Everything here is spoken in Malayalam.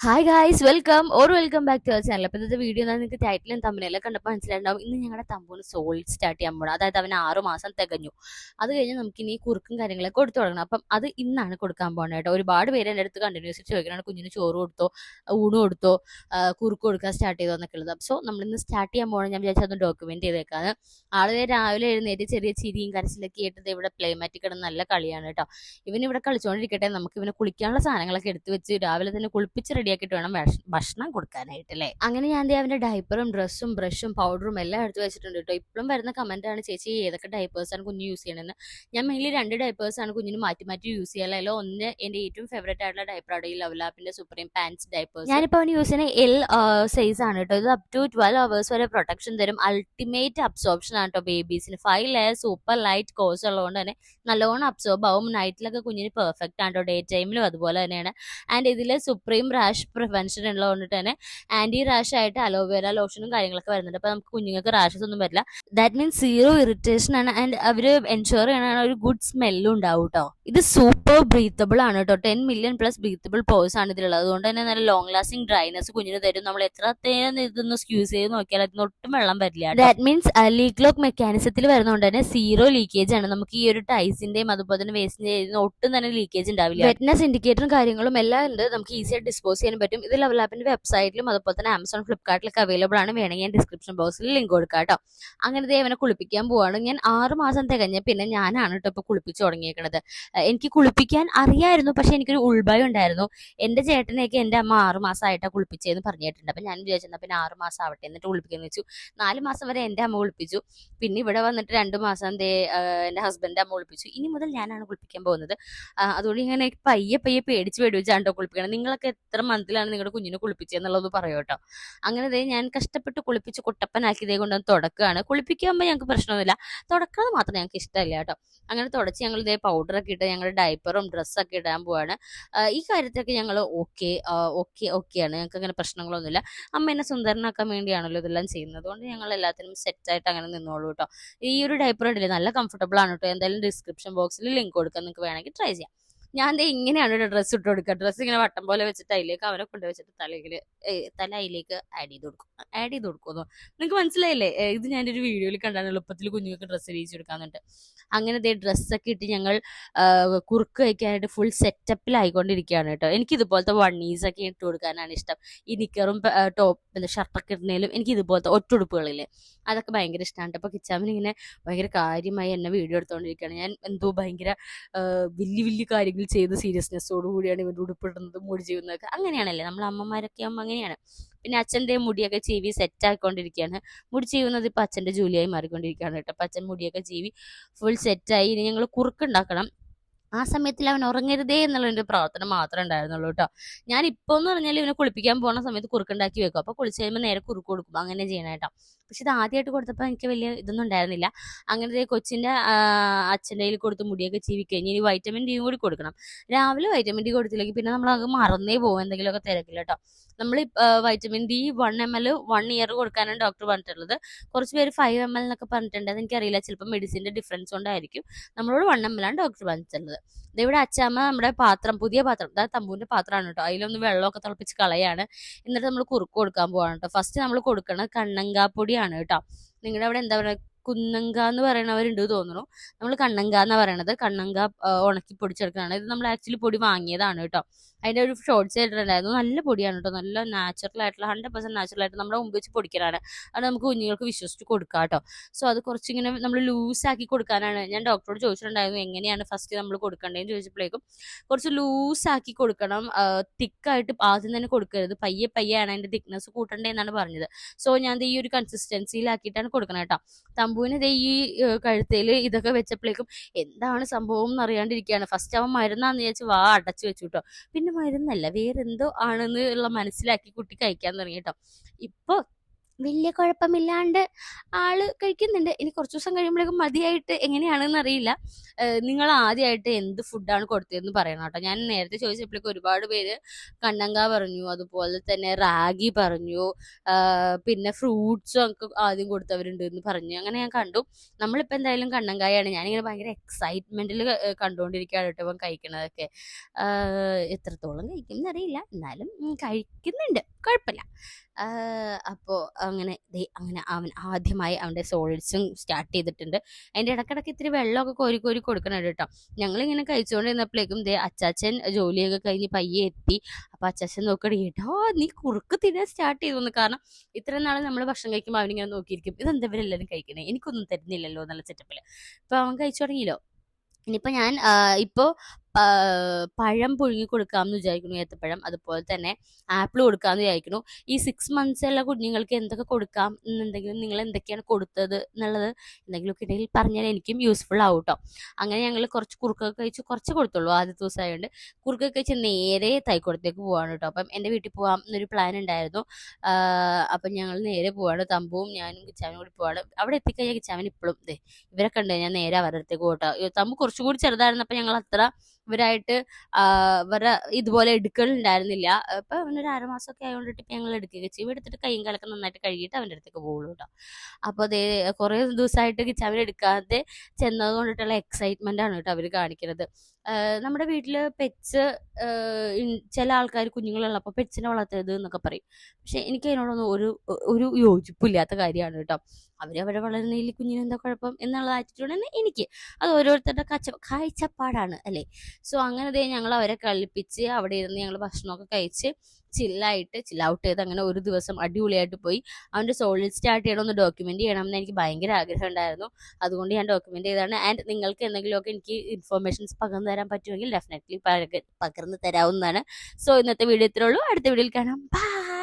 Hi guys welcome or welcome back to our channel അപ്പോൾ ഇന്നത്തെ വീഡിയോ നിങ്ങൾക്ക് ടൈറ്റിലും തമ്മിലെല്ലാം കണ്ടപ്പോൾ മനസ്സിലായിട്ടുണ്ടാവും ഇന്ന് ഞങ്ങളുടെ തമ്പൂന് സോളിഡ് സ്റ്റാർട്ട് ചെയ്യാൻ പോകണം അതായത് അവൻ ആറു മാസം തികഞ്ഞു. അത് കഴിഞ്ഞ് നമുക്ക് ഇനി കുറുക്കും കാര്യങ്ങളൊക്കെ കൊടുത്തു തുടങ്ങണം. അപ്പം അത് ഇന്നാണ് കൊടുക്കാൻ പോകണം കേട്ടോ. ഒരുപാട് പേര് എന്റെ അടുത്ത് കണ്ടിന്യൂസ് ചോദിക്കണം കുഞ്ഞിന് ചോറ് കൊടുത്തോ? ഊണ് കൊടുത്തോ? കുറുക്ക് കൊടുക്കാൻ സ്റ്റാർട്ട് ചെയ്തോ? എന്നൊക്കെ ഉള്ളത്. സോ നമ്മളിന്ന് സ്റ്റാർട്ട് ചെയ്യാൻ പോകണം ഞാൻ വിചാരിച്ചത് ഡോക്യുമെന്റ് ചെയ്തേക്കാണ് ആളുകൾ രാവിലെ എഴുന്നേറ്റ് ചെറിയ ചിരിയും കരച്ചിലൊക്കെ ആയിട്ട് ഇവിടെ പ്ലേമാറ്റിക് കിടന്ന് നല്ല കളിയാണ് കേട്ടോ. ഇവൻ ഇവിടെ കളിച്ചുകൊണ്ടിരിക്കട്ടെ നമുക്ക് ഇവനെ കുളിക്കാനുള്ള സാധനങ്ങളൊക്കെ എടുത്ത് വെച്ച് രാവിലെ തന്നെ കുളിപ്പിച്ച് റെഡിയാക്കിയിട്ട് വേണം ഭക്ഷ- ഭക്ഷണം കൊടുക്കാനായിട്ട് അല്ലേ അങ്ങനെ ഞാൻ അവന്റെ ഡൈപ്പറും ഡ്രസ്സും ബ്രഷും പൗഡറും എല്ലാം എടുത്ത് വെച്ചിട്ടുണ്ട് കേട്ടോ. ഇപ്പോഴും വരുന്ന കമന്റ് ആണ് ചേച്ചി ഏതൊക്കെ ആണ് കുഞ്ഞ് യൂസ് ചെയ്യണമെന്ന് ഞാൻ മെയിൻലി രണ്ട് ഡയപ്പേഴ്സ് ആണ് കുഞ്ഞിന് മാറ്റി മാറ്റി യൂസ് ചെയ്യാലോ ഒന്ന് എന്റെ ഏറ്റവും ഫേവറേറ്റ് ആയിട്ടുള്ള ഡയപ്പറാണ് ഈ ലവലാപ്പിന്റെ സൂപ്രീം പാൻസ് ഡയപ്പേഴ്സ് ഞാനിപ്പോൾ അവന് യൂസ് ചെയ്യുന്ന എൽ സൈസ് ആണ് കേട്ടോ. ഇത് അപ് ടു ട്വൽവ് അവേഴ്സ് വരെ പ്രൊട്ടക്ഷൻ തരും. അൾട്ടിമേറ്റ് അബ്സോർപ്ഷൻ ആണ് കേട്ടോ ബേബീസിന് five layer super light cores ഉള്ളതുകൊണ്ട് തന്നെ നല്ലോണം അബ്സോർബ് ആവും. നൈറ്റിലൊക്കെ കുഞ്ഞിന് പെർഫെക്റ്റ് ആണ് കേട്ടോ. ഡേ ടൈമിലും അതുപോലെ തന്നെയാണ്. ആൻഡ് ഇതിൽ സുപ്രീം റാഷ് പ്രിവെൻഷൻ ഉള്ളതുകൊണ്ട് തന്നെ ആന്റി റാഷ് ആയിട്ട് അലോവേര ലോഷനും കാര്യങ്ങളൊക്കെ വരുന്നുണ്ട്. അപ്പൊ നമുക്ക് കുഞ്ഞുങ്ങൾക്ക് റാഷസ് ഒന്നും വരില്ല. ദാറ്റ് മീൻസ് സീറോ ഇറിറ്റേഷൻ ആണ്. ആൻഡ് അവർ എൻഷുർ ചെയ്യണ ഒരു ഗുഡ് സ്മെല്ലും ഉണ്ടാവും കേട്ടോ ഇത് സൂപ്പർ ബ്രീത്തബിൾ ആണ് കേട്ടോ ten million plus breathable pores ആണ് ഇതിലുള്ളത്. അതുകൊണ്ട് തന്നെ നല്ല ലോങ് ലാസ്റ്റിംഗ് ഡ്രൈനസ് കുഞ്ഞിന് തരും. നമ്മൾ എത്ര തേനും ഇതൊന്ന് സ്ക്യൂസ് ചെയ്ത് നോക്കിയാൽ അതിന് ഒട്ടും വെള്ളം വരില്ല ദാറ്റ് മീൻസ് ലീക്ക് ലോക്ക് മെക്കാനിസത്തിൽ വരുന്നതുകൊണ്ട് തന്നെ സീറോ ലീക്കേജ് ആണ്. നമുക്ക് ഈ ഒരു ടൈസിന്റെയും അതുപോലെ തന്നെ വേസ്റ്റിന്റെ ഒട്ടും തന്നെ ലീക്കേജ് ഉണ്ടാവില്ല. വെറ്റ്നസ് ഇൻഡിക്കേറ്ററും കാര്യങ്ങളും എല്ലാം ഉണ്ട്. നമുക്ക് ഈസി ആയിട്ട് ഡിസ്പോസ് ചെയ്യാൻ പറ്റും. ഇത് ലെവൽ ആപ്പിന്റെ വെബ്സൈറ്റിലും അതുപോലെ തന്നെ ആമസോൺ ഫ്ലിപ്കാർട്ടിലൊക്കെ അവൈലബിൾ ആണ്. വേണമെങ്കിൽ ഞാൻ ഡിസ്ക്രിപ്ഷൻ ബോക്സിൽ ലിങ്ക് കൊടുക്കാം കേട്ടോ ദേ അവനെ കുളിപ്പിക്കാൻ പോവാണ്. ഞാൻ ആറ് മാസം തികഞ്ഞ പിന്നെ ഞാനാണ് കേട്ടോ ഇപ്പൊ കുളിപ്പിച്ചു തുടങ്ങിയേക്കണത്. എനിക്ക് കുളിപ്പിക്കാൻ അറിയായിരുന്നു. പക്ഷെ എനിക്കൊരു ഉൾഭയം ഉണ്ടായിരുന്നു. എന്റെ ചേട്ടനെയൊക്കെ എന്റെ അമ്മ ആറ് മാസമായിട്ടാണ് കുളിപ്പിച്ചതെന്ന് പറഞ്ഞിട്ടുണ്ട്. അപ്പൊ ഞാൻ വിചാരിച്ചെന്നാ പിന്നെ ആറ് മാസം ആവട്ടെ. എന്നിട്ട് കുളിപ്പിക്കാന്ന് വെച്ചു. നാല് മാസം വരെ എന്റെ അമ്മ കുളിപ്പിച്ചു. പിന്നെ ഇവിടെ വന്നിട്ട് രണ്ട് മാസം ദേ എന്റെ ഹസ്ബൻഡ് അമ്മ കുളിപ്പിച്ചു. ഇനി മുതൽ ഞാനാണ് കുളിപ്പിക്കാൻ പോകുന്നത്. അതുകൊണ്ട് ഇങ്ങനെ പയ്യെ പയ്യെ പേടിച്ച് പേടിച്ചാണ് കേട്ടോ കുളിപ്പിക്കണം നിങ്ങളൊക്കെ എത്ര മന്തിലാണ് നിങ്ങളുടെ കുഞ്ഞിനെ കുളിപ്പിച്ചതെന്നുള്ളത് പറയൂ കേട്ടോ അങ്ങനെ ദേ ഞാൻ കഷ്ടപ്പെട്ട് കുളിപ്പിച്ച് കുട്ടപ്പനാക്കിയതേ കൊണ്ടുവന്ന് തുടക്കുകയാണ് കുളിപ്പിക്കുമ്പോൾ ഞങ്ങൾക്ക് പ്രശ്നമൊന്നുമില്ല തുടക്കുന്നത് മാത്രം ഞങ്ങൾക്ക് ഇഷ്ടമല്ല കേട്ടോ അങ്ങനെ തുടച്ച് ഞങ്ങൾ ഇതേ പൗഡറൊക്കെ ഇട്ട് ഞങ്ങളുടെ ഡയപ്പറും ഡ്രസ്സൊക്കെ ഇടാൻ പോവാണ്. ഈ കാര്യത്തിലൊക്കെ ഞങ്ങൾ ഓക്കെ ഓക്കെ ഓക്കെയാണ്. ഞങ്ങൾക്ക് അങ്ങനെ പ്രശ്നങ്ങളൊന്നുമില്ല അമ്മ എന്നെ സുന്ദരനാക്കാൻ വേണ്ടിയാണല്ലോ ഇതെല്ലാം ചെയ്യുന്നത്. അതുകൊണ്ട് ഞങ്ങൾ എല്ലാത്തിനും സെറ്റായിട്ട് അങ്ങനെ നിന്നോളൂ കേട്ടോ ഈ ഒരു ഡയപ്പർ ഉണ്ടല്ലേ നല്ല കംഫർട്ടബിൾ ആണ് കേട്ടോ എന്തായാലും ഡിസ്ക്രിപ്ഷൻ ബോക്സിൽ ലിങ്ക് കൊടുക്കാൻ നിങ്ങൾക്ക് വേണമെങ്കിൽ ട്രൈ ചെയ്യാം. ഞാൻ ദേ ഇങ്ങനെയാണ് ഡ്രസ്സ് ഇട്ട് കൊടുക്കുക. ഡ്രസ്സ് ഇങ്ങനെ വട്ടം പോലെ വെച്ചിട്ട് അതിലേക്ക് അവരെ കൊണ്ടു വെച്ചിട്ട് തലയിൽ തല അതിലേക്ക് ആഡ് ചെയ്ത് കൊടുക്കും. ആഡ് ചെയ്ത് കൊടുക്കുമോ നിങ്ങൾക്ക് മനസ്സിലായില്ലേ? ഇത് ഇത് ഒരു വീഡിയോയിൽ കണ്ടാണ് എളുപ്പത്തിൽ കുഞ്ഞുങ്ങൾക്ക് ഡ്രസ്സ് രീച്ച് കൊടുക്കാന്നുണ്ട് അങ്ങനെ ദേ ഡ്രസ്സൊക്കെ ഇട്ട് ഞങ്ങൾ കുറുക്ക് വയ്ക്കാനായിട്ട് ഫുൾ സെറ്റപ്പിലായിക്കൊണ്ടിരിക്കുകയാണ് കേട്ടോ. എനിക്ക് ഇതുപോലത്തെ വണ്ണീസൊക്കെ ഇട്ട് കൊടുക്കാനാണ് ഇഷ്ടം. ഈ നിക്കറും ടോപ്പ് ഷർട്ടൊക്കെ ഇടുന്നതിലും എനിക്ക് ഇതുപോലത്തെ ഒറ്റുടുപ്പുകളില്ലേ അതൊക്കെ ഭയങ്കര ഇഷ്ടമാണ് അപ്പോൾ കിച്ചാമിന് ഇങ്ങനെ ഭയങ്കര കാര്യമായി എന്നെ വീഡിയോ എടുത്തുകൊണ്ടിരിക്കുകയാണ് ഞാൻ എന്തോ ഭയങ്കര വലിയ വലിയ കാര്യങ്ങൾ ചെയ്ത് സീരിയസ്നെസ്സോട് കൂടിയാണ് ഇവന്റെ ഉടുപ്പിടുന്നതും മുടി ചെയ്യുന്നതൊക്കെ. അങ്ങനെയാണല്ലേ? നമ്മൾ അമ്മമാരൊക്കെ ആകുമ്പോൾ അങ്ങനെയാണ്. പിന്നെ അച്ഛന്റെ മുടിയൊക്കെ ചീവി സെറ്റ് ആയിക്കൊണ്ടിരിക്കുകയാണ് മുടി ചെയ്യുന്നത് ഇപ്പോൾ അച്ഛന്റെ ജോലിയായി മാറിക്കൊണ്ടിരിക്കുകയാണ് കേട്ടോ. അപ്പം അച്ഛൻ മുടിയൊക്കെ ചീവി ഫുൾ സെറ്റായി. ഇനി ഞങ്ങൾ കുറുക്കുണ്ടാക്കണം ആ സമയത്തിൽ അവൻ ഉറങ്ങരുതേ എന്നുള്ള ഒരു പ്രാർത്ഥന മാത്രമേ ഉണ്ടായിരുന്നുള്ളൂ കേട്ടോ. ഞാൻ ഇപ്പോൾ എന്ന് പറഞ്ഞാൽ ഇവനെ കുളിപ്പിക്കാൻ പോകുന്ന സമയത്ത് കുറുക്കുണ്ടാക്കി വെക്കും. അപ്പോൾ കുളിച്ച് കഴിയുമ്പോൾ നേരെ കുറുക്ക് കൊടുക്കും. അങ്ങനെ ചെയ്യണം കേട്ടോ. പക്ഷെ ഇത് ആദ്യമായിട്ട് കൊടുത്തപ്പോൾ എനിക്ക് വലിയ ഇതൊന്നും ഉണ്ടായിരുന്നില്ല. അങ്ങനത്തെ കൊച്ചിന്റെ അച്ഛന്റെ കയ്യിൽ കൊടുത്ത് മുടിയൊക്കെ ചീവിക്കഴിഞ്ഞ് ഇനി വൈറ്റമിൻ ഡിയും കൂടി കൊടുക്കണം. രാവിലെ വൈറ്റമിൻ ഡി കൊടുത്തില്ലെങ്കിൽ പിന്നെ നമ്മൾ അത് മറന്നേ പോകും എന്തെങ്കിലുമൊക്കെ തിരക്കില്ല കേട്ടോ. നമ്മൾ vitamin D one M L one year കൊടുക്കാനാണ് ഡോക്ടർ പറഞ്ഞിട്ടുള്ളത്. കുറച്ച് പേര് ഫൈവ് എം എൽ എന്നൊക്കെ പറഞ്ഞിട്ടുണ്ട്. അതെനിക്കറിയില്ല ചിലപ്പോൾ മെഡിസിന്റെ ഡിഫറൻസ് കൊണ്ടായിരിക്കും. നമ്മളോട് വൺ എം എൽ ആണ് ഡോക്ടർ പറഞ്ഞിട്ടുള്ളത്. ഇവിടെ അച്ചാമ്മ നമ്മുടെ പാത്രം പുതിയ പാത്രം അതായത് തമ്പൂന്റെ പാത്രമാണ് കേട്ടോ. അതിലൊന്ന് വെള്ളമൊക്കെ തിളപ്പിച്ച് കളയാണ്. എന്നിട്ട് നമ്മൾ കുറുക്ക് കൊടുക്കാൻ പോവാണ് കേട്ടോ. ഫസ്റ്റ് നമ്മൾ കൊടുക്കണത് കണ്ണങ്കാപ്പൊടിയാണ് കേട്ടോ. നിങ്ങളുടെ അവിടെ എന്താ പറയുക കുന്നങ്ക എന്ന് പറയണവരുണ്ട് തോന്നുന്നു. നമ്മൾ കണ്ണങ്ക എന്നാ പറയണത്? കണ്ണങ്ക ഉണക്കി പൊടിച്ചെടുക്കുന്നതാണ് ഇത് നമ്മൾ ആക്ച്വലി പൊടി വാങ്ങിയതാണ് കേട്ടോ. അതിന്റെ ഒരു ഷോർട്ട്സ് ആയിട്ടുണ്ടായിരുന്നു നല്ല പൊടിയാണ് കേട്ടോ. നല്ല നാച്ചുറൽ ആയിട്ടുള്ള ഹൺഡ്രഡ് പെർസെന്റ് നാച്ചുറൽ ആയിട്ട് നമ്മുടെ മുമ്പ് വെച്ച് പൊടിക്കലാണ്. അത് നമുക്ക് കുഞ്ഞുങ്ങൾക്ക് വിശ്വസിച്ച് കൊടുക്കാം കേട്ടോ. സോ അത് കുറച്ചിങ്ങനെ നമ്മൾ ലൂസാക്കി കൊടുക്കാനാണ്. ഞാൻ ഡോക്ടറോട് ചോദിച്ചിട്ടുണ്ടായിരുന്നു എങ്ങനെയാണ് ഫസ്റ്റ് നമ്മൾ കൊടുക്കേണ്ടതെന്ന് ചോദിച്ചപ്പോഴേക്കും കുറച്ച് ലൂസാക്കി കൊടുക്കണം. തിക്കായിട്ട് ആദ്യം തന്നെ കൊടുക്കരുത്. പയ്യെ പയ്യാണ് അതിന്റെ തിക്നെസ് കൂട്ടണ്ടേ എന്നാണ് പറഞ്ഞത്. സോ ഞാൻ ഈ ഒരു കൺസിസ്റ്റൻസിയിലാക്കിയിട്ടാണ് കൊടുക്കണം കേട്ടോ. തമ്പുവിന് ദേ ഈ കഴുത്തേൽ ഇതൊക്കെ വെച്ചപ്പോഴേക്കും എന്താണ് സംഭവം? എന്ന് അറിയാണ്ടിരിക്കുകയാണ് ഫസ്റ്റ് അവൻ മരുന്നാന്ന് വിചാരിച്ച് വാ അടച്ചു വെച്ചു കേട്ടോ പിന്നെ മരുന്നല്ല. വേറെന്തോ ആണെന്ന് ഉള്ള മനസ്സിലാക്കി കുട്ടി കഴിക്കാൻ തുടങ്ങി കേട്ടോ വലിയ കുഴപ്പമില്ലാണ്ട് ആൾ കഴിക്കുന്നുണ്ട്. ഇനി കുറച്ച് ദിവസം കഴിയുമ്പോഴേക്കും മതിയായിട്ട് എങ്ങനെയാണെന്ന് അറിയില്ല. നിങ്ങൾ ആദ്യമായിട്ട് എന്ത് ഫുഡാണ് കൊടുത്തതെന്ന് പറയണം കേട്ടോ. ഞാൻ നേരത്തെ ചോദിച്ചപ്പോഴേക്കും ഒരുപാട് പേര് കണ്ണങ്ക പറഞ്ഞു അതുപോലെ തന്നെ റാഗി പറഞ്ഞു പിന്നെ ഫ്രൂട്ട്സും ഒക്കെ ആദ്യം കൊടുത്തവരുണ്ട് എന്ന് പറഞ്ഞു. അങ്ങനെ ഞാൻ കണ്ടു. നമ്മളിപ്പോൾ എന്തായാലും കണ്ണങ്കായാണ്. ഞാനിങ്ങനെ ഭയങ്കര എക്സൈറ്റ്മെന്റിൽ കണ്ടുകൊണ്ടിരിക്കുകയാണ് കേട്ടോ ഇപ്പം കഴിക്കണതൊക്കെ. എത്രത്തോളം കഴിക്കും എന്നറിയില്ല എന്നാലും കഴിക്കുന്നുണ്ട്. കുഴപ്പമില്ല. അപ്പോൾ അങ്ങനെ അങ്ങനെ അവൻ ആദ്യമായി അവന്റെ സോളിഡ്സും സ്റ്റാർട്ട് ചെയ്തിട്ടുണ്ട്. അതിന്റെ ഇടക്കിടക്ക് ഇത്തിരി വെള്ളമൊക്കെ കോരി കോരി കൊടുക്കണം കേട്ടോ. ഞങ്ങളിങ്ങനെ കഴിച്ചുകൊണ്ടിരുന്നപ്പോഴേക്കും ദേ അച്ചാച്ചൻ ജോലിയൊക്കെ കഴിഞ്ഞ് പയ്യെ എത്തി. അപ്പോൾ അച്ചാച്ചൻ നോക്കണേ കേട്ടോ നീ കുറുക്ക് തിന്നാൻ സ്റ്റാർട്ട് ചെയ്തു കാരണം ഇത്രയും നാൾ നമ്മൾ ഭക്ഷണം കഴിക്കുമ്പോൾ അവനിങ്ങനെ നോക്കിയിരിക്കും. ഇതെന്താ ഇവരെല്ലാവരും കഴിക്കണേ? എനിക്കൊന്നും തരുന്നില്ലല്ലോ എന്നുള്ള സെറ്റപ്പിൽ അപ്പോൾ അവൻ കഴിച്ചു തുടങ്ങിയല്ലോ? ഇനിയിപ്പോൾ ഞാൻ ഇപ്പോൾ പഴം പുഴുങ്ങി കൊടുക്കാമെന്ന് വിചാരിക്കുന്നു ഏത്തപ്പഴം. അതുപോലെ തന്നെ ആപ്പിൾ കൊടുക്കാമെന്ന് വിചാരിക്കുന്നു. ഈ സിക്സ് മന്ത്സുള്ള കുഞ്ഞുങ്ങൾക്ക് എന്തൊക്കെ കൊടുക്കാം? എന്നുണ്ടെങ്കിലും നിങ്ങൾ എന്തൊക്കെയാണ് കൊടുത്തത് എന്നുള്ളത് എന്തെങ്കിലുമൊക്കെ ഉണ്ടെങ്കിൽ പറഞ്ഞാൽ എനിക്കും യൂസ്ഫുൾ ആവും കേട്ടോ അങ്ങനെ ഞങ്ങൾ കുറച്ച് കുറുക്കൊക്കെ കഴിച്ച് കുറച്ച് കൊടുത്തുള്ളൂ ആദ്യത്തെ ദിവസമായതുകൊണ്ട് കുറുക്കൊക്കെ കഴിച്ച് നേരെ തൈക്കുടത്തേക്ക് പോവാണ് കേട്ടോ അപ്പം എന്റെ വീട്ടിൽ പോകാം എന്നൊരു പ്ലാൻ ഉണ്ടായിരുന്നു. അപ്പം ഞങ്ങൾ നേരെ പോവാണ്. തമ്പുവും ഞാനും കിച്ചാനും കൂടി പോവാണ്. അവിടെ എത്തിക്കഴിഞ്ഞാൽ കിച്ചാമൻ ഇപ്പോഴും ദേ ഇവരെ കണ്ടു ഞാൻ നേരെ അവരുടെ അടുത്തേക്ക് പോട്ടോ തമ്പ് കുറച്ചുകൂടി ചെറുതായിരുന്നപ്പോൾ ഞങ്ങൾ അത്ര ഇവരായിട്ട് ഇവരുടെ ഇവരെ ഇതുപോലെ എടുക്കലുണ്ടായിരുന്നില്ല ഇപ്പൊ അവനൊരു അരമാസമൊക്കെ ആയതുകൊണ്ടിട്ട് ഇപ്പൊ ഞങ്ങൾ എടുക്കുകയൊക്കെ ചെയ്യും. എടുത്തിട്ട് കൈയും കലക്കം നന്നായിട്ട് കഴുകിയിട്ട് അവന്റെ അടുത്തേക്ക് പോകുള്ളൂ കേട്ടോ അപ്പോൾ അതേ കുറേ ദിവസമായിട്ട് കിച്ചവൻ എടുക്കാതെ ചെന്നത് കൊണ്ടിട്ടുള്ള എക്സൈറ്റ്മെന്റ് ആണ് കേട്ടോ അവർ കാണിക്കുന്നത് നമ്മുടെ വീട്ടിൽ പെറ്റ്സ് ചില ആൾക്കാർ കുഞ്ഞുങ്ങളുള്ളപ്പോൾ പെറ്റ്സിനെ വളർത്തരുത് എന്നൊക്കെ പറയും. പക്ഷെ എനിക്ക് അതിനോടൊന്നും ഒരു ഒരു യോജിപ്പില്ലാത്ത കാര്യമാണ് കേട്ടോ. അവർ അവരെ വളരുന്നതിൽ കുഞ്ഞിന് എന്താ കുഴപ്പം എന്നുള്ള ആറ്റിറ്റ്യൂഡാണ് എനിക്ക്. അത് ഓരോരുത്തരുടെ കച്ച കാഴ്ചപ്പാടാണ് അല്ലേ? സോ അങ്ങനെ ഞങ്ങൾ അവരെ കളിപ്പിച്ച് അവിടെ ഇരുന്ന് ഞങ്ങൾ ഭക്ഷണമൊക്കെ കഴിച്ച് ചില്ലായിട്ട് ചില്ല ഔട്ട് ചെയ്ത് അങ്ങനെ ഒരു ദിവസം അടിപൊളിയായിട്ട് പോയി. അവന്റെ സോളിൽ സ്റ്റാർട്ട് ചെയ്യണമെന്ന് ഡോക്യുമെന്റ് ചെയ്യണം എന്ന് എനിക്ക് ഭയങ്കര ആഗ്രഹം ഉണ്ടായിരുന്നു. അതുകൊണ്ട് ഞാൻ ഡോക്യുമെന്റ് ചെയ്താണ് ആൻഡ് നിങ്ങൾക്ക് എന്തെങ്കിലുമൊക്കെ എനിക്ക് ഇൻഫോർമേഷൻസ് പകർന്നു തരാൻ പറ്റുമെങ്കിൽ ഡെഫിനറ്റ്ലി പകർന്നു തരാവുന്നതാണ്. സോ ഇന്നത്തെ വീഡിയോ ഇത്രയുള്ളൂ അടുത്ത വീഡിയോയിൽ കാണാം. ബൈ